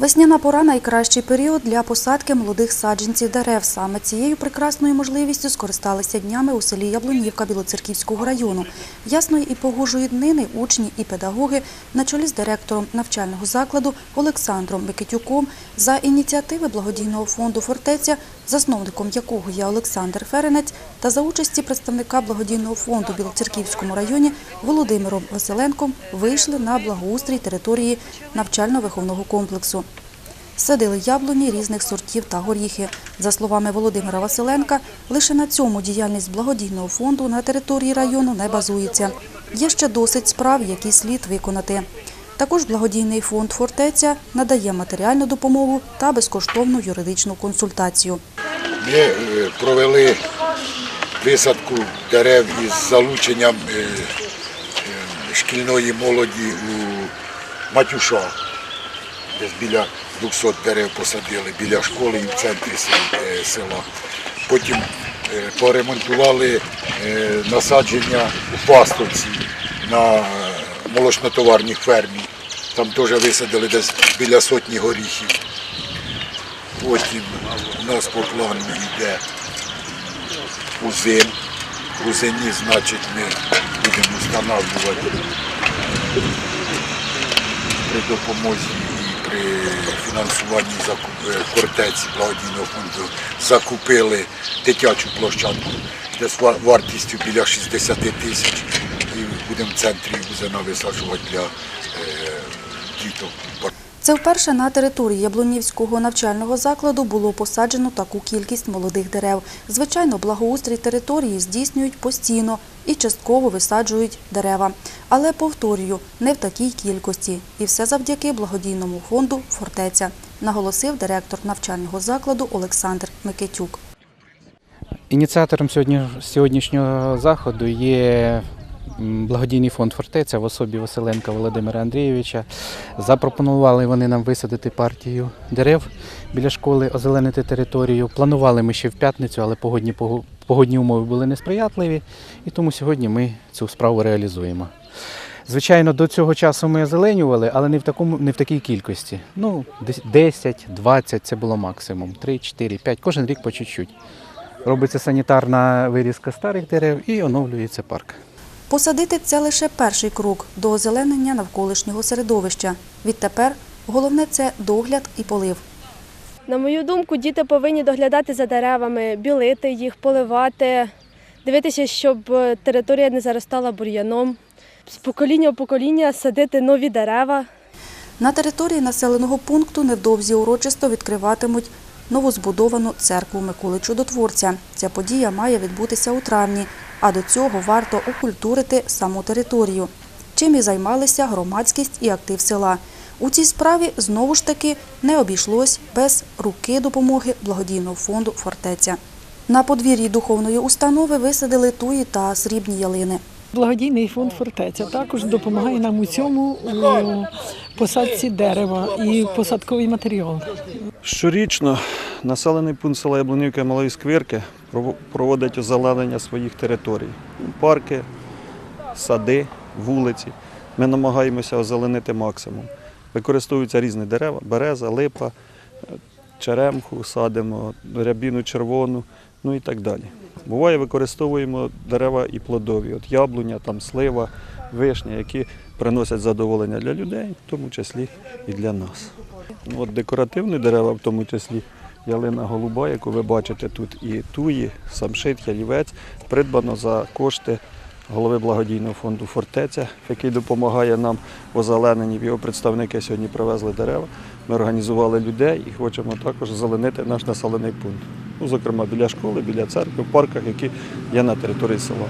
Весняна пора найкращий період для посадки молодих саджанців дерев. Саме цією прекрасною можливістю скористалися днями у селі Яблунівка Білоцерківського району. Ясної і погожої днини учні і педагоги на чолі з директором навчального закладу Олександром Микитюком за ініціативи благодійного фонду «Фортеця», засновником якого є Олександр Ференець, та за участі представника благодійного фонду Білоцерківському районі Володимиром Василенком вийшли на благоустрій території навчально-виховного комплексу. Садили яблуні різних сортів та горіхи. За словами Володимира Василенка, лише на цьому діяльність благодійного фонду на території району не базується. Є ще досить справ, які слід виконати. Також благодійний фонд «Фортеця» надає матеріальну допомогу та безкоштовну юридичну консультацію. Ми е, провели висадку дерев із залученням е, е, шкільної молоді у Матюша. Десь біля 200 дерев посадили біля школи і в центрі е, села. Потім е, поремонтували е, насадження у пастовці на молочнотоварній фермі. Там теж висадили десь біля сотні горіхів. Потім у нас по плану йде узин. В узині, значить, ми будемо встановлювати при допомозі при фінансуванні закуп- е, благодійного фонду закупили дитячу площадку, де з вартістю біля 60 тисяч. І будемо в центрі узина висаджувати для е, діток. Це вперше на території Яблунівського навчального закладу було посаджено таку кількість молодих дерев. Звичайно, благоустрій території здійснюють постійно і частково висаджують дерева. Але, повторюю, не в такій кількості. І все завдяки благодійному фонду «Фортеця», наголосив директор навчального закладу Олександр Микитюк. Ініціатором сьогодні, сьогоднішнього заходу є благодійний фонд Фортеця в особі Василенка Володимира Андрійовича. Запропонували вони нам висадити партію дерев біля школи, озеленити територію. Планували ми ще в п'ятницю, але погодні, погодні умови були несприятливі, і тому сьогодні ми цю справу реалізуємо. Звичайно, до цього часу ми озеленювали, але не в такому, не в такій кількості. Ну, 10, 20 це було максимум. 3, 4, 5, кожен рік по чуть-чуть. Робиться санітарна вирізка старих дерев і оновлюється парк. Посадити це лише перший крок до озеленення навколишнього середовища. Відтепер головне це догляд і полив. На мою думку, діти повинні доглядати за деревами, білити їх, поливати, дивитися, щоб е, територія не заростала бур'яном. З покоління в покоління садити нові дерева. На території населеного пункту невдовзі урочисто відкриватимуть новозбудовану церкву Миколи Чудотворця. Ця подія має відбутися у травні, а до цього варто окультурити саму територію. Чим і займалися громадськість і актив села. У цій справі знову ж таки не обійшлось без руки допомоги благодійного фонду «Фортеця». На подвір'ї духовної установи висадили туї та срібні ялини. Благодійний фонд фортеця також допомагає нам у цьому посадці дерева і посадковий матеріал. Щорічно населений пункт села Яблунівка Малої Сквирки проводить озеленення своїх територій. Парки, сади, вулиці. Ми намагаємося озеленити максимум. Використовуються різні дерева, береза, липа, черемху, садимо, рябіну червону, ну і так далі. Буває, використовуємо дерева і плодові, от яблуня, там слива, вишня, які приносять задоволення для людей, в тому числі і для нас. Ну, От декоративні дерева, в тому числі ялина голуба, яку ви бачите тут, і туї, самшит, ялівець, придбано за кошти голови благодійного фонду Фортеця, який допомагає нам в озелененні. Його представники сьогодні привезли дерева. Ми організували людей і хочемо також зеленити наш населений пункт. Ну, зокрема, біля школи, біля церкви, в парках, які є на території села.